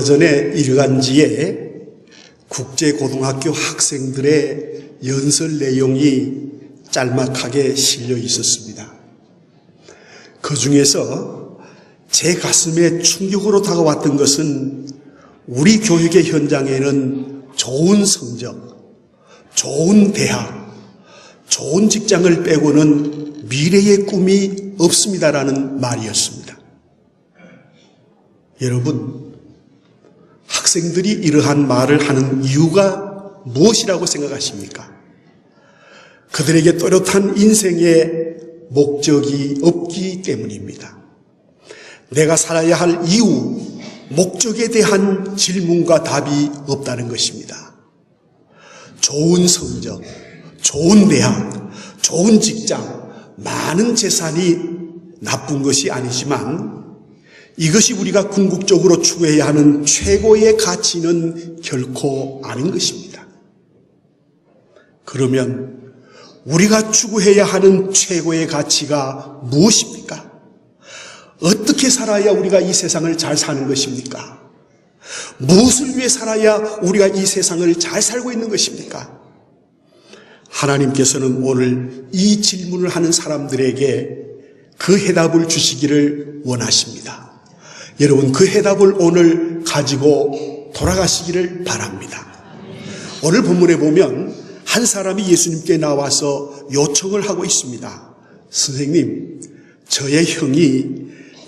얼마 전에 일간지에 국제고등학교 학생들의 연설 내용이 짤막하게 실려 있었습니다. 그 중에서 제 가슴에 충격으로 다가왔던 것은 우리 교육의 현장에는 좋은 성적, 좋은 대학, 좋은 직장을 빼고는 미래의 꿈이 없습니다라는 말이었습니다. 여러분, 학생들이 이러한 말을 하는 이유가 무엇이라고 생각하십니까? 그들에게 또렷한 인생의 목적이 없기 때문입니다. 내가 살아야 할 이유, 목적에 대한 질문과 답이 없다는 것입니다. 좋은 성적, 좋은 대학, 좋은 직장, 많은 재산이 나쁜 것이 아니지만 이것이 우리가 궁극적으로 추구해야 하는 최고의 가치는 결코 아닌 것입니다. 그러면 우리가 추구해야 하는 최고의 가치가 무엇입니까? 어떻게 살아야 우리가 이 세상을 잘 사는 것입니까? 무엇을 위해 살아야 우리가 이 세상을 잘 살고 있는 것입니까? 하나님께서는 오늘 이 질문을 하는 사람들에게 그 해답을 주시기를 원하십니다. 여러분 그 해답을 오늘 가지고 돌아가시기를 바랍니다. 오늘 본문에 보면 한 사람이 예수님께 나와서 요청을 하고 있습니다. 선생님, 저의 형이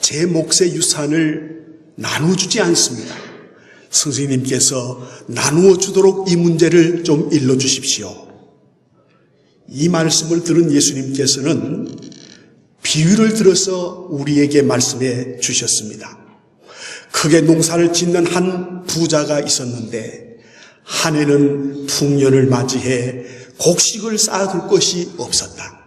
제 몫의 유산을 나눠주지 않습니다. 선생님께서 나누어 주도록 이 문제를 좀 일러 주십시오. 이 말씀을 들은 예수님께서는 비유를 들어서 우리에게 말씀해 주셨습니다. 크게 농사를 짓는 한 부자가 있었는데 한 해는 풍년을 맞이해 곡식을 쌓아둘 것이 없었다.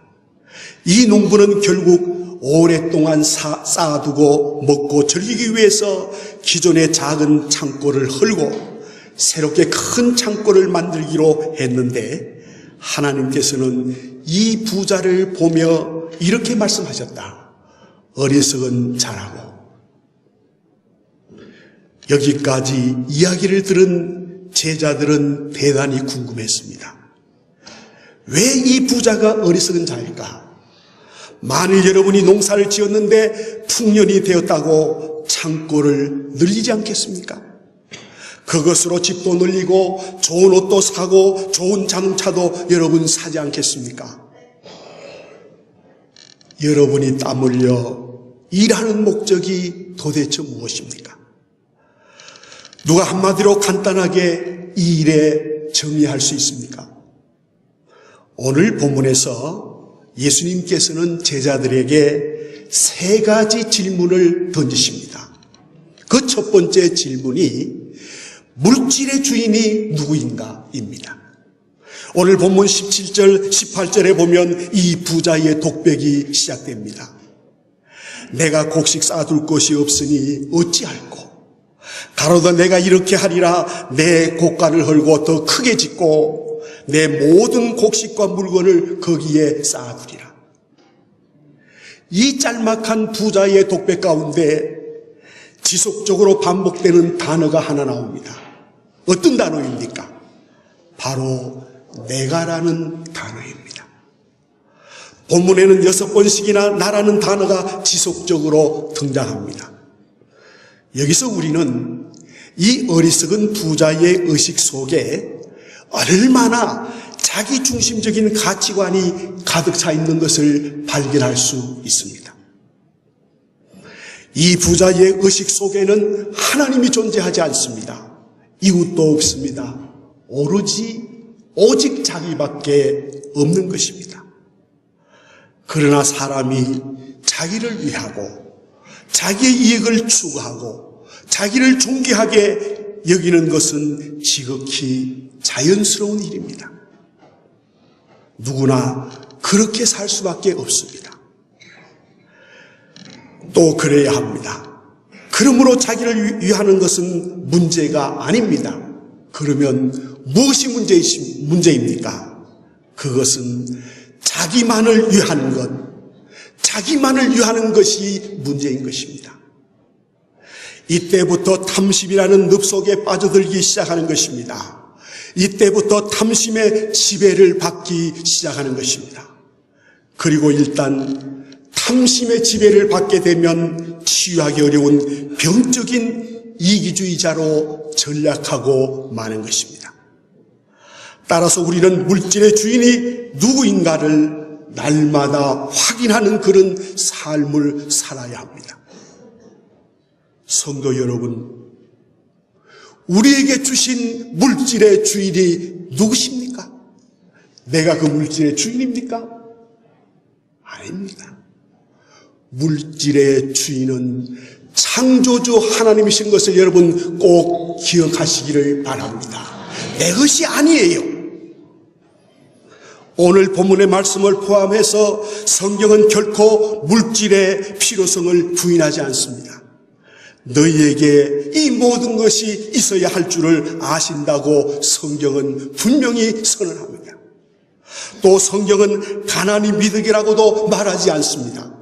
이 농부는 결국 오랫동안 쌓아두고 먹고 즐기기 위해서 기존의 작은 창고를 헐고 새롭게 큰 창고를 만들기로 했는데 하나님께서는 이 부자를 보며 이렇게 말씀하셨다. 어리석은 자라고 여기까지 이야기를 들은 제자들은 대단히 궁금했습니다. 왜 이 부자가 어리석은 자일까? 만일 여러분이 농사를 지었는데 풍년이 되었다고 창고를 늘리지 않겠습니까? 그것으로 집도 늘리고 좋은 옷도 사고 좋은 자동차도 여러분 사지 않겠습니까? 여러분이 땀 흘려 일하는 목적이 도대체 무엇입니까? 누가 한마디로 간단하게 이 일에 정리할 수 있습니까? 오늘 본문에서 예수님께서는 제자들에게 세 가지 질문을 던지십니다. 그 첫 번째 질문이 물질의 주인이 누구인가입니다. 오늘 본문 17절, 18절에 보면 이 부자의 독백이 시작됩니다. 내가 곡식 쌓아둘 것이 없으니 어찌할꼬? 가로다 내가 이렇게 하리라 내 곡간을 헐고 더 크게 짓고 내 모든 곡식과 물건을 거기에 쌓아두리라. 이 짤막한 부자의 독백 가운데 지속적으로 반복되는 단어가 하나 나옵니다. 어떤 단어입니까? 바로 내가라는 단어입니다. 본문에는 여섯 번씩이나 나라는 단어가 지속적으로 등장합니다. 여기서 우리는 이 어리석은 부자의 의식 속에 얼마나 자기 중심적인 가치관이 가득 차 있는 것을 발견할 수 있습니다. 이 부자의 의식 속에는 하나님이 존재하지 않습니다. 이웃도 없습니다. 오로지 오직 자기밖에 없는 것입니다. 그러나 사람이 자기를 위하고 자기의 이익을 추구하고 자기를 존귀하게 여기는 것은 지극히 자연스러운 일입니다. 누구나 그렇게 살 수밖에 없습니다. 또 그래야 합니다. 그러므로 자기를 위하는 것은 문제가 아닙니다. 그러면 무엇이 문제, 문제입니까? 그것은 자기만을 위한 것, 자기만을 위하는 것이 문제인 것입니다. 이때부터 탐심이라는 늪 속에 빠져들기 시작하는 것입니다. 이때부터 탐심의 지배를 받기 시작하는 것입니다. 그리고 일단 탐심의 지배를 받게 되면 치유하기 어려운 병적인 이기주의자로 전략하고 마는 것입니다. 따라서 우리는 물질의 주인이 누구인가를 날마다 확인하는 그런 삶을 살아야 합니다. 성도 여러분, 우리에게 주신 물질의 주인이 누구십니까? 내가 그 물질의 주인입니까? 아닙니다. 물질의 주인은 창조주 하나님이신 것을 여러분 꼭 기억하시기를 바랍니다. 내 것이 아니에요. 오늘 본문의 말씀을 포함해서 성경은 결코 물질의 필요성을 부인하지 않습니다. 너희에게 이 모든 것이 있어야 할 줄을 아신다고 성경은 분명히 선언합니다. 또 성경은 가난이 미덕이라고도 말하지 않습니다.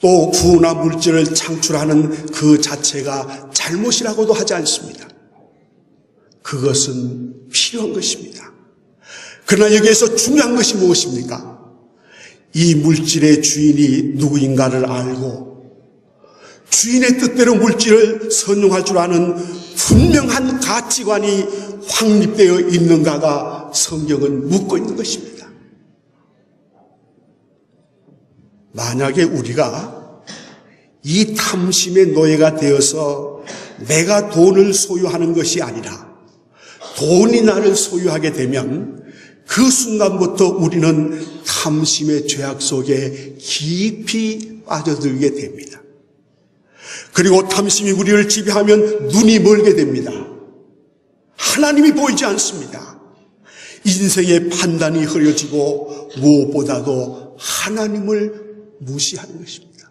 또 구나 물질을 창출하는 그 자체가 잘못이라고도 하지 않습니다. 그것은 필요한 것입니다. 그러나 여기에서 중요한 것이 무엇입니까? 이 물질의 주인이 누구인가를 알고 주인의 뜻대로 물질을 선용할 줄 아는 분명한 가치관이 확립되어 있는가가 성경은 묻고 있는 것입니다. 만약에 우리가 이 탐심의 노예가 되어서 내가 돈을 소유하는 것이 아니라 돈이 나를 소유하게 되면 그 순간부터 우리는 탐심의 죄악 속에 깊이 빠져들게 됩니다. 그리고 탐심이 우리를 지배하면 눈이 멀게 됩니다. 하나님이 보이지 않습니다. 인생의 판단이 흐려지고 무엇보다도 하나님을 무시하는 것입니다.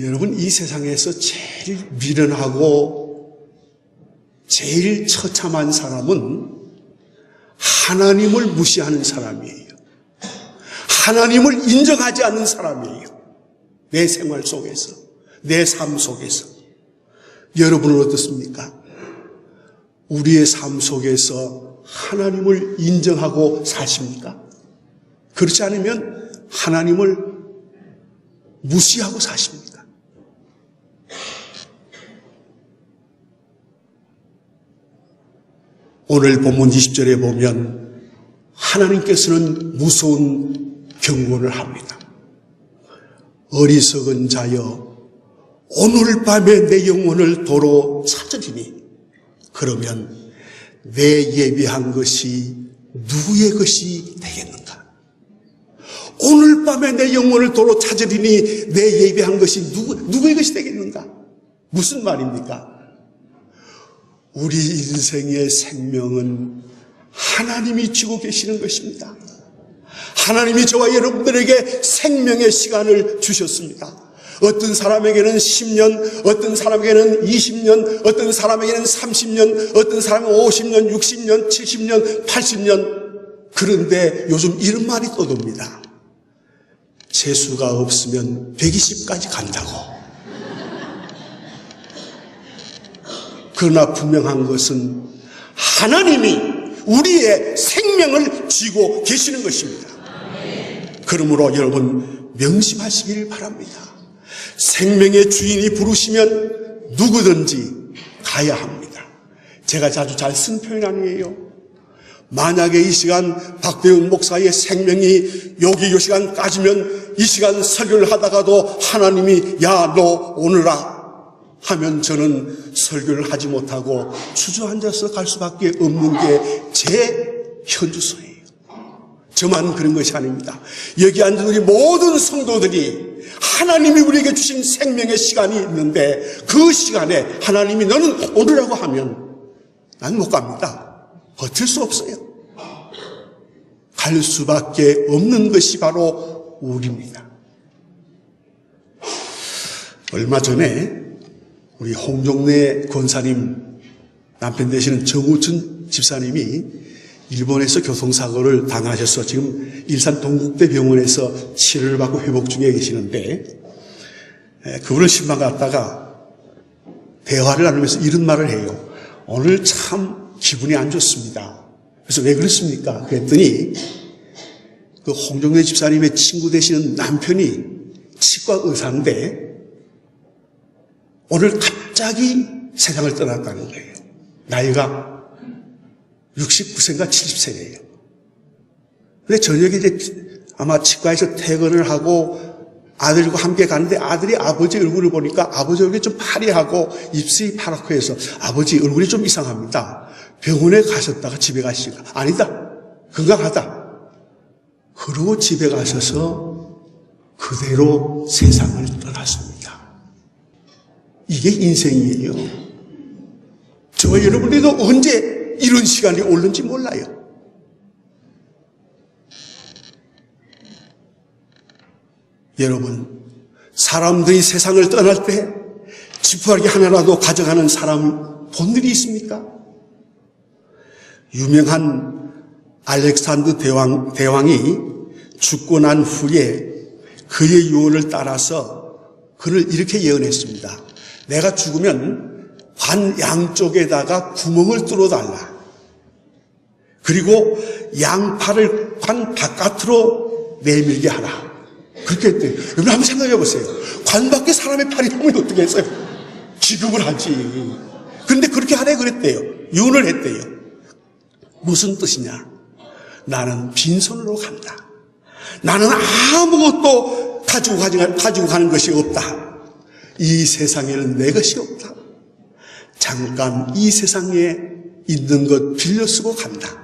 여러분, 이 세상에서 제일 미련하고 제일 처참한 사람은 하나님을 무시하는 사람이에요. 하나님을 인정하지 않는 사람이에요. 내 생활 속에서, 내 삶 속에서. 여러분은 어떻습니까? 우리의 삶 속에서 하나님을 인정하고 사십니까? 그렇지 않으면 하나님을 무시하고 사십니까? 오늘 본문 20절에 보면 하나님께서는 무서운 경고를 합니다. 어리석은 자여 오늘 밤에 내 영혼을 도로 찾으리니 그러면 내 예비한 것이 누구의 것이 되겠는가? 오늘 밤에 내 영혼을 도로 찾으리니 내 예비한 것이 누구, 누구의 것이 되겠는가? 무슨 말입니까? 우리 인생의 생명은 하나님이 쥐고 계시는 것입니다. 하나님이 저와 여러분들에게 생명의 시간을 주셨습니다. 어떤 사람에게는 10년, 어떤 사람에게는 20년, 어떤 사람에게는 30년, 어떤 사람은 50년, 60년, 70년, 80년. 그런데 요즘 이런 말이 떠돕니다. 재수가 없으면 120까지 간다고. 그러나 분명한 것은 하나님이 우리의 생명을 쥐고 계시는 것입니다. 그러므로 여러분 명심하시길 바랍니다. 생명의 주인이 부르시면 누구든지 가야 합니다. 제가 자주 잘 쓴 표현 아니에요. 만약에 이 시간 박대훈 목사의 생명이 여기 이 시간 까지면 이 시간 설교를 하다가도 하나님이 야 너 오느라 하면 저는 설교를 하지 못하고 주저앉아서 갈 수밖에 없는 게 제 현주소예요. 저만 그런 것이 아닙니다. 여기 앉은 우리 모든 성도들이 하나님이 우리에게 주신 생명의 시간이 있는데 그 시간에 하나님이 너는 오르라고 하면 난 못 갑니다. 버틸 수 없어요. 갈 수밖에 없는 것이 바로 우리입니다. 얼마 전에 우리 홍종래 권사님 남편 되시는 정우춘 집사님이 일본에서 교통사고를 당하셔서 지금 일산 동국대 병원에서 치료를 받고 회복 중에 계시는데 에, 그분을 신방 갔다가 대화를 나누면서 이런 말을 해요. 오늘 참 기분이 안 좋습니다. 그래서 왜 그렇습니까? 그랬더니 그 홍종래 집사님의 친구 되시는 남편이 치과 의사인데 오늘 갑자기 세상을 떠났다는 거예요. 나이가 69세인가 70세예요. 근데 저녁에 이제 아마 치과에서 퇴근을 하고 아들과 함께 가는데 아들이 아버지 얼굴을 보니까 아버지 얼굴이 좀 파리하고 입술이 파랗고 해서 아버지 얼굴이 좀 이상합니다. 병원에 가셨다가 집에 가시니까 아니다. 건강하다. 그러고 집에 가셔서 그대로 세상을. 이게 인생이에요. 저 여러분들도 언제 이런 시간이 올는지 몰라요. 여러분, 사람들이 세상을 떠날 때 지푸라기 하나라도 가져가는 사람 본 일이 있습니까? 유명한 알렉산드 대왕, 대왕이 죽고 난 후에 그의 유언을 따라서 그를 이렇게 예언했습니다. 내가 죽으면 관 양쪽에다가 구멍을 뚫어달라. 그리고 양팔을 관 바깥으로 내밀게 하라. 그렇게 했대요. 여러분 한번 생각해 보세요. 관 밖에 사람의 팔이 나면 어떻게 했어요? 기금을 하지. 그런데 그렇게 하래 그랬대요. 유언을 했대요. 무슨 뜻이냐? 나는 빈손으로 간다. 나는 아무것도 가지고 가는 것이 없다. 이 세상에는 내 것이 없다. 잠깐 이 세상에 있는 것 빌려 쓰고 간다.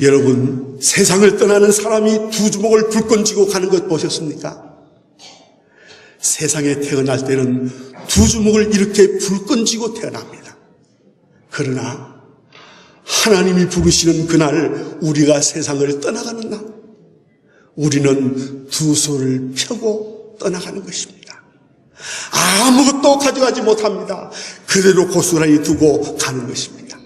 여러분, 세상을 떠나는 사람이 두 주먹을 불끈 쥐고 가는 것 보셨습니까? 세상에 태어날 때는 두 주먹을 이렇게 불끈 쥐고 태어납니다. 그러나 하나님이 부르시는 그날 우리가 세상을 떠나가는 날 우리는 두 손을 펴고 떠나가는 것입니다. 아무것도 가져가지 못합니다. 그대로 고스란히 두고 가는 것입니다.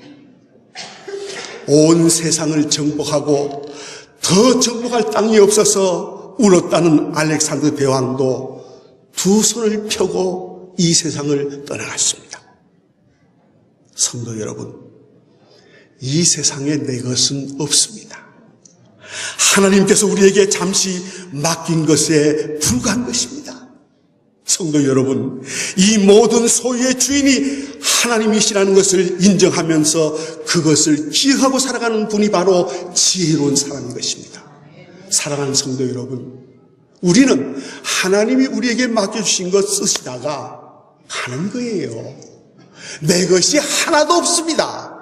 온 세상을 정복하고 더 정복할 땅이 없어서 울었다는 알렉산드 대왕도 두 손을 펴고 이 세상을 떠나갔습니다. 성도 여러분, 이 세상에 내 것은 없습니다. 하나님께서 우리에게 잠시 맡긴 것에 불과한 것입니다. 성도 여러분, 이 모든 소유의 주인이 하나님이시라는 것을 인정하면서 그것을 기억하고 살아가는 분이 바로 지혜로운 사람인 것입니다. 사랑하는 성도 여러분, 우리는 하나님이 우리에게 맡겨주신 것 쓰시다가 가는 거예요. 내 것이 하나도 없습니다.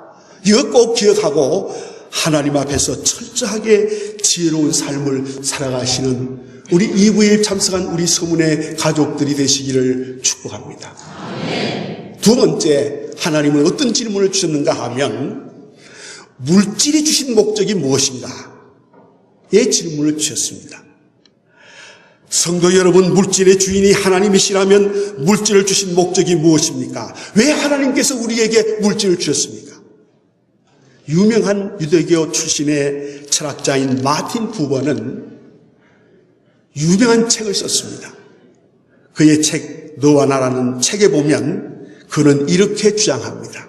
이거 꼭 기억하고 하나님 앞에서 철저하게 지혜로운 삶을 살아가시는 우리 이부에 참석한 우리 서문의 가족들이 되시기를 축복합니다. 두 번째, 하나님은 어떤 질문을 주셨는가 하면 물질이 주신 목적이 무엇인가? 의 질문을 주셨습니다. 성도 여러분, 물질의 주인이 하나님이시라면 물질을 주신 목적이 무엇입니까? 왜 하나님께서 우리에게 물질을 주셨습니까? 유명한 유대교 출신의 철학자인 마틴 부버는 유명한 책을 썼습니다. 그의 책 너와 나라는 책에 보면 그는 이렇게 주장합니다.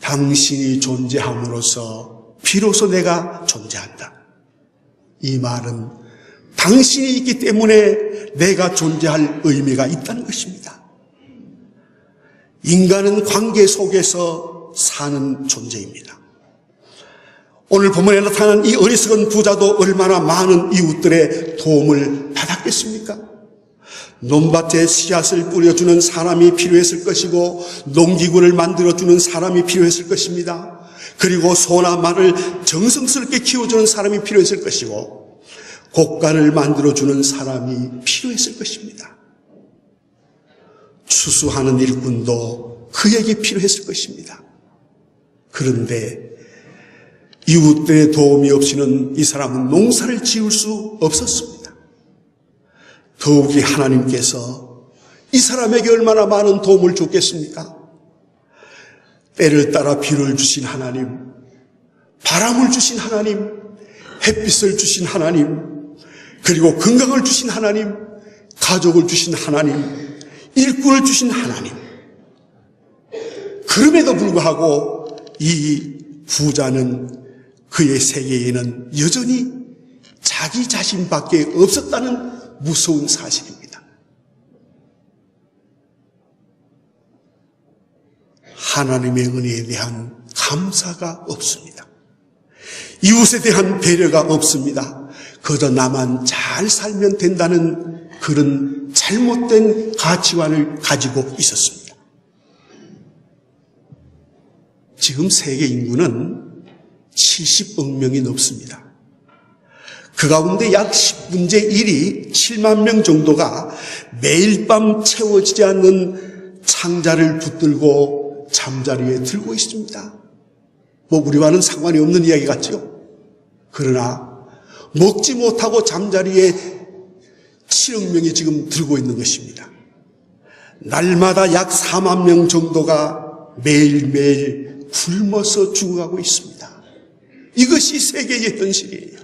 당신이 존재함으로써 비로소 내가 존재한다. 이 말은 당신이 있기 때문에 내가 존재할 의미가 있다는 것입니다. 인간은 관계 속에서 사는 존재입니다. 오늘 본문에 나타난 이 어리석은 부자도 얼마나 많은 이웃들의 도움을 받았겠습니까? 논밭에 씨앗을 뿌려주는 사람이 필요했을 것이고 농기구를 만들어주는 사람이 필요했을 것입니다. 그리고 소나 말을 정성스럽게 키워주는 사람이 필요했을 것이고 곡간을 만들어주는 사람이 필요했을 것입니다. 추수하는 일꾼도 그에게 필요했을 것입니다. 그런데 이웃들의 도움이 없이는 이 사람은 농사를 지을 수 없었습니다. 더욱이 하나님께서 이 사람에게 얼마나 많은 도움을 줬겠습니까? 때를 따라 비를 주신 하나님, 바람을 주신 하나님, 햇빛을 주신 하나님, 그리고 건강을 주신 하나님, 가족을 주신 하나님, 일꾼을 주신 하나님. 그럼에도 불구하고 이 부자는 그의 세계에는 여전히 자기 자신밖에 없었다는 무서운 사실입니다. 하나님의 은혜에 대한 감사가 없습니다. 이웃에 대한 배려가 없습니다. 그저 나만 잘 살면 된다는 그런 잘못된 가치관을 가지고 있었습니다. 지금 세계 인구는 70억 명이 넘습니다. 그 가운데 약 10분의 1이 7만 명 정도가 매일 밤 채워지지 않는 창자를 붙들고 잠자리에 들고 있습니다. 뭐 우리와는 상관이 없는 이야기 같죠? 그러나 먹지 못하고 잠자리에 7억 명이 지금 들고 있는 것입니다. 날마다 약 4만 명 정도가 매일매일 굶어서 죽어가고 있습니다. 이것이 세계의 현실이에요.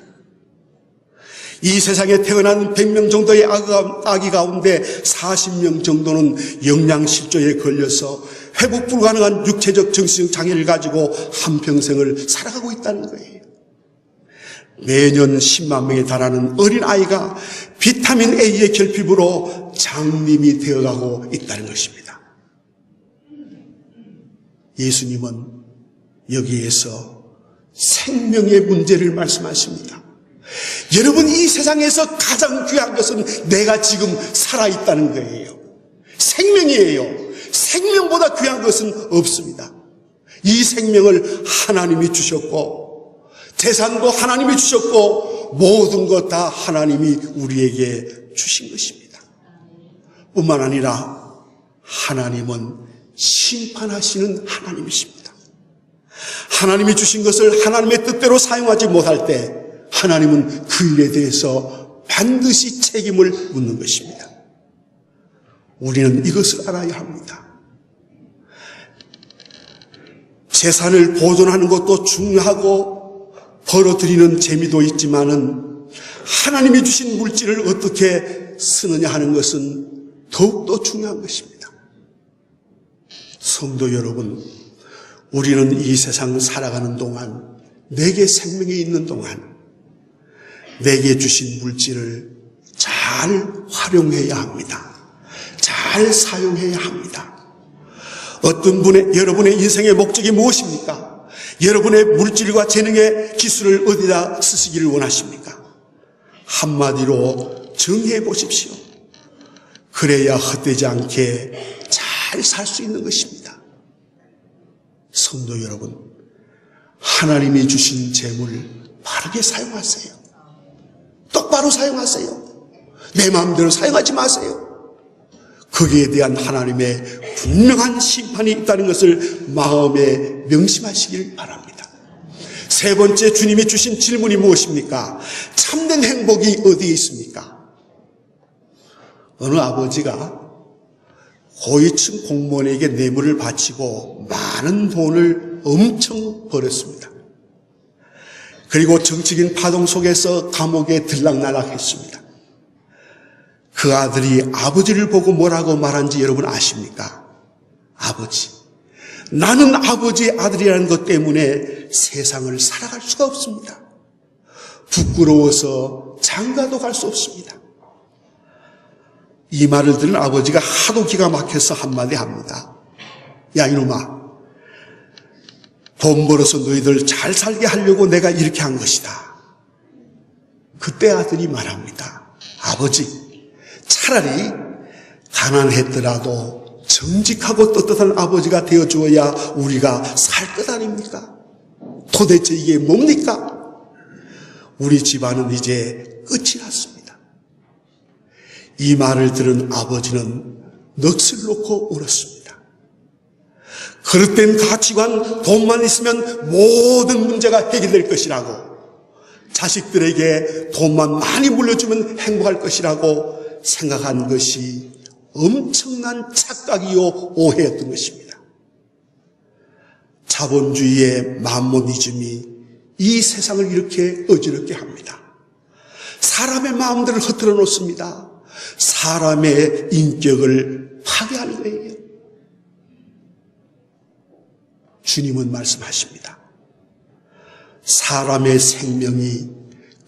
이 세상에 태어난 100명 정도의 아기 가운데 40명 정도는 영양실조에 걸려서 회복 불가능한 육체적 정신적 장애를 가지고 한평생을 살아가고 있다는 거예요. 매년 10만 명에 달하는 어린아이가 비타민 A의 결핍으로 장님이 되어가고 있다는 것입니다. 예수님은 여기에서 생명의 문제를 말씀하십니다. 여러분, 이 세상에서 가장 귀한 것은 내가 지금 살아있다는 거예요. 생명이에요. 생명보다 귀한 것은 없습니다. 이 생명을 하나님이 주셨고, 재산도 하나님이 주셨고, 모든 것 다 하나님이 우리에게 주신 것입니다. 뿐만 아니라 하나님은 심판하시는 하나님이십니다. 하나님이 주신 것을 하나님의 뜻대로 사용하지 못할 때 하나님은 그 일에 대해서 반드시 책임을 묻는 것입니다. 우리는 이것을 알아야 합니다. 재산을 보존하는 것도 중요하고 벌어들이는 재미도 있지만은 하나님이 주신 물질을 어떻게 쓰느냐 하는 것은 더욱더 중요한 것입니다. 성도 여러분, 우리는 이 세상을 살아가는 동안, 내게 생명이 있는 동안, 내게 주신 물질을 잘 활용해야 합니다. 잘 사용해야 합니다. 어떤 분의, 여러분의 인생의 목적이 무엇입니까? 여러분의 물질과 재능의 기술을 어디다 쓰시기를 원하십니까? 한마디로 정해 보십시오. 그래야 헛되지 않게 잘 살 수 있는 것입니다. 성도 여러분, 하나님이 주신 재물을 바르게 사용하세요. 똑바로 사용하세요. 내 마음대로 사용하지 마세요. 거기에 대한 하나님의 분명한 심판이 있다는 것을 마음에 명심하시길 바랍니다. 세 번째 주님이 주신 질문이 무엇입니까? 참된 행복이 어디에 있습니까? 어느 아버지가 고위층 공무원에게 뇌물을 바치고 많은 돈을 엄청 벌었습니다. 그리고 정치인 파동 속에서 감옥에 들락날락했습니다. 그 아들이 아버지를 보고 뭐라고 말한지 여러분 아십니까? 아버지. 나는 아버지의 아들이라는 것 때문에 세상을 살아갈 수가 없습니다. 부끄러워서 장가도 갈 수 없습니다. 이 말을 들은 아버지가 하도 기가 막혀서 한마디 합니다. 야, 이놈아. 돈 벌어서 너희들 잘 살게 하려고 내가 이렇게 한 것이다. 그때 아들이 말합니다. 아버지, 차라리 가난했더라도 정직하고 떳떳한 아버지가 되어 주어야 우리가 살 것 아닙니까? 도대체 이게 뭡니까? 우리 집안은 이제 끝이 났습니다. 이 말을 들은 아버지는 넋을 놓고 울었습니다. 그릇된 가치관, 돈만 있으면 모든 문제가 해결될 것이라고, 자식들에게 돈만 많이 물려주면 행복할 것이라고 생각한 것이 엄청난 착각이요 오해였던 것입니다. 자본주의의 만모니즘이 이 세상을 이렇게 어지럽게 합니다. 사람의 마음들을 흐트러 놓습니다. 사람의 인격을 파괴하는 거예요. 주님은 말씀하십니다. 사람의 생명이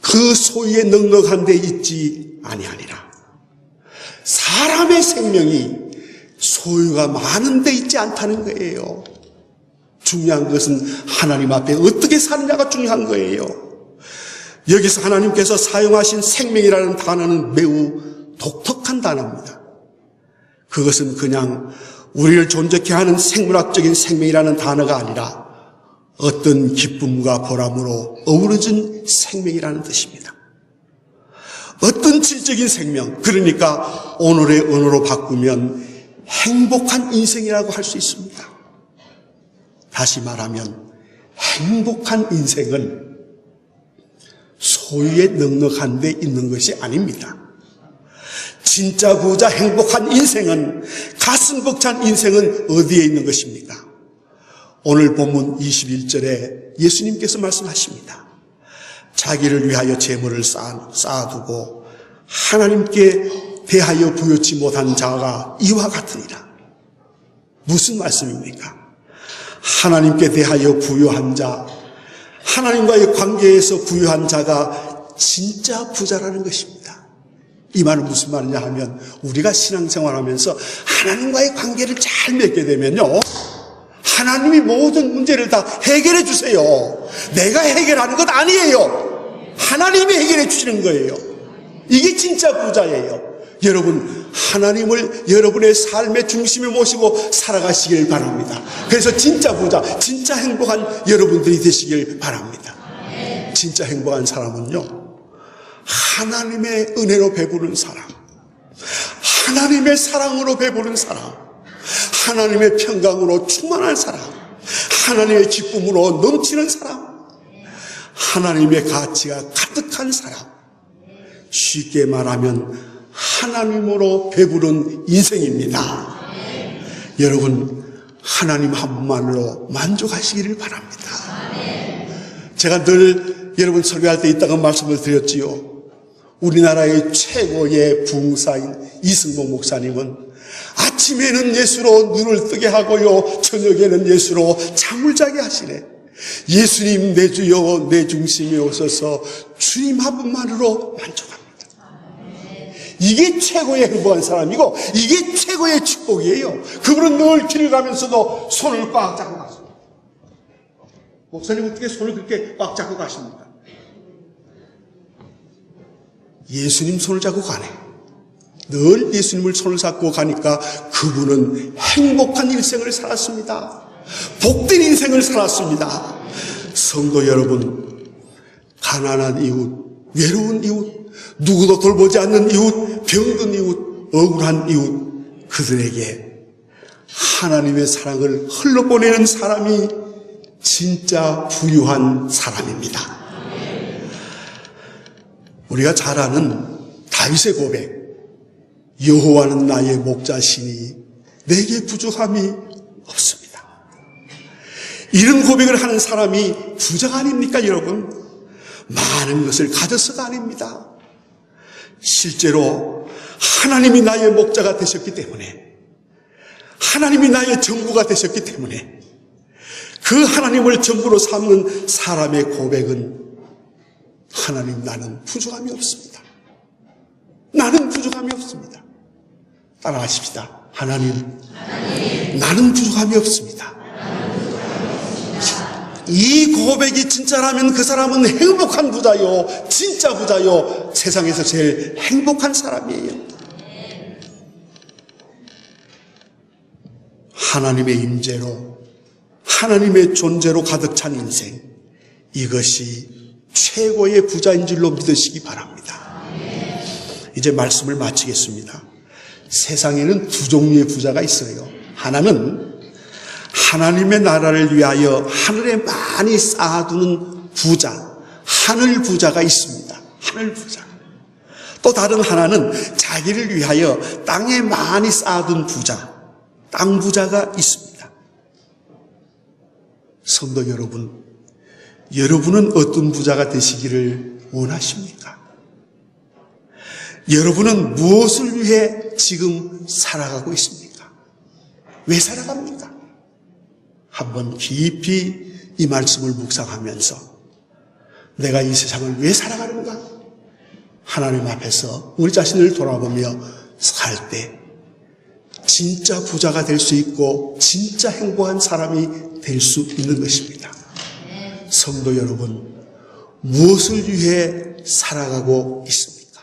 그 소유에 넉넉한 데 있지 아니하니라. 사람의 생명이 소유가 많은 데 있지 않다는 거예요. 중요한 것은 하나님 앞에 어떻게 사느냐가 중요한 거예요. 여기서 하나님께서 사용하신 생명이라는 단어는 매우 독특한 단어입니다. 그것은 그냥 우리를 존재케 하는 생물학적인 생명이라는 단어가 아니라 어떤 기쁨과 보람으로 어우러진 생명이라는 뜻입니다. 어떤 질적인 생명, 그러니까 오늘의 언어로 바꾸면 행복한 인생이라고 할 수 있습니다. 다시 말하면 행복한 인생은 소유에 넉넉한 데 있는 것이 아닙니다. 진짜 부자 행복한 인생은 가슴 벅찬 인생은 어디에 있는 것입니까? 오늘 본문 21절에 예수님께서 말씀하십니다. 자기를 위하여 재물을 쌓아, 쌓아두고 하나님께 대하여 부여치 못한 자가 이와 같으니라. 무슨 말씀입니까? 하나님께 대하여 부여한 자, 하나님과의 관계에서 부여한 자가 진짜 부자라는 것입니다. 이 말은 무슨 말이냐 하면 우리가 신앙생활하면서 하나님과의 관계를 잘 맺게 되면요. 하나님이 모든 문제를 다 해결해 주세요. 내가 해결하는 것 아니에요. 하나님이 해결해 주시는 거예요. 이게 진짜 부자예요. 여러분, 하나님을 여러분의 삶의 중심에 모시고 살아가시길 바랍니다. 그래서 진짜 부자, 진짜 행복한 여러분들이 되시길 바랍니다. 진짜 행복한 사람은요, 하나님의 은혜로 배부른 사람, 하나님의 사랑으로 배부른 사람, 하나님의 평강으로 충만한 사람, 하나님의 기쁨으로 넘치는 사람, 하나님의 가치가 가득한 사람, 쉽게 말하면 하나님으로 배부른 인생입니다. 여러분, 하나님 한 분만으로 만족하시기를 바랍니다. 제가 늘 여러분 설교할 때 있다가 말씀을 드렸지요. 우리나라의 최고의 부흥사인 이승복 목사님은 아침에는 예수로 눈을 뜨게 하고요. 저녁에는 예수로 잠을 자게 하시네. 예수님 내 주여 내 중심에 오셔서 주님 한 분만으로 만족합니다. 이게 최고의 행복한 사람이고 이게 최고의 축복이에요. 그분은 늘 길을 가면서도 손을 꽉 잡고 가십니다. 목사님 어떻게 손을 그렇게 꽉 잡고 가십니까? 예수님 손을 잡고 가네. 늘 예수님을 손을 잡고 가니까 그분은 행복한 일생을 살았습니다. 복된 인생을 살았습니다. 성도 여러분, 가난한 이웃, 외로운 이웃, 누구도 돌보지 않는 이웃, 병든 이웃, 억울한 이웃, 그들에게 하나님의 사랑을 흘러보내는 사람이 진짜 부유한 사람입니다. 우리가 잘 아는 다윗의 고백. 여호와는 나의 목자시니 내게 부족함이 없습니다. 이런 고백을 하는 사람이 부자가 아닙니까, 여러분? 많은 것을 가져서가 아닙니다. 실제로 하나님이 나의 목자가 되셨기 때문에 하나님이 나의 전부가 되셨기 때문에 그 하나님을 전부로 삼는 사람의 고백은 하나님 나는 부족함이 없습니다. 나는 부족함이 없습니다. 따라하십시다. 하나님, 하나님. 나는 부족함이 없습니다. 이 고백이 진짜라면 그 사람은 행복한 부자요, 진짜 부자요, 세상에서 제일 행복한 사람이에요. 하나님의 임재로, 하나님의 존재로 가득 찬 인생, 이것이 최고의 부자인 줄로 믿으시기 바랍니다. 이제 말씀을 마치겠습니다. 세상에는 두 종류의 부자가 있어요. 하나는 하나님의 나라를 위하여 하늘에 많이 쌓아두는 부자, 하늘 부자가 있습니다. 하늘 부자. 또 다른 하나는 자기를 위하여 땅에 많이 쌓아둔 부자, 땅 부자가 있습니다. 성도 여러분, 여러분은 어떤 부자가 되시기를 원하십니까? 여러분은 무엇을 위해 지금 살아가고 있습니까? 왜 살아갑니까? 한번 깊이 이 말씀을 묵상하면서 내가 이 세상을 왜 살아가는가? 하나님 앞에서 우리 자신을 돌아보며 살 때 진짜 부자가 될 수 있고 진짜 행복한 사람이 될 수 있는 것입니다. 성도 여러분, 무엇을 위해 살아가고 있습니까?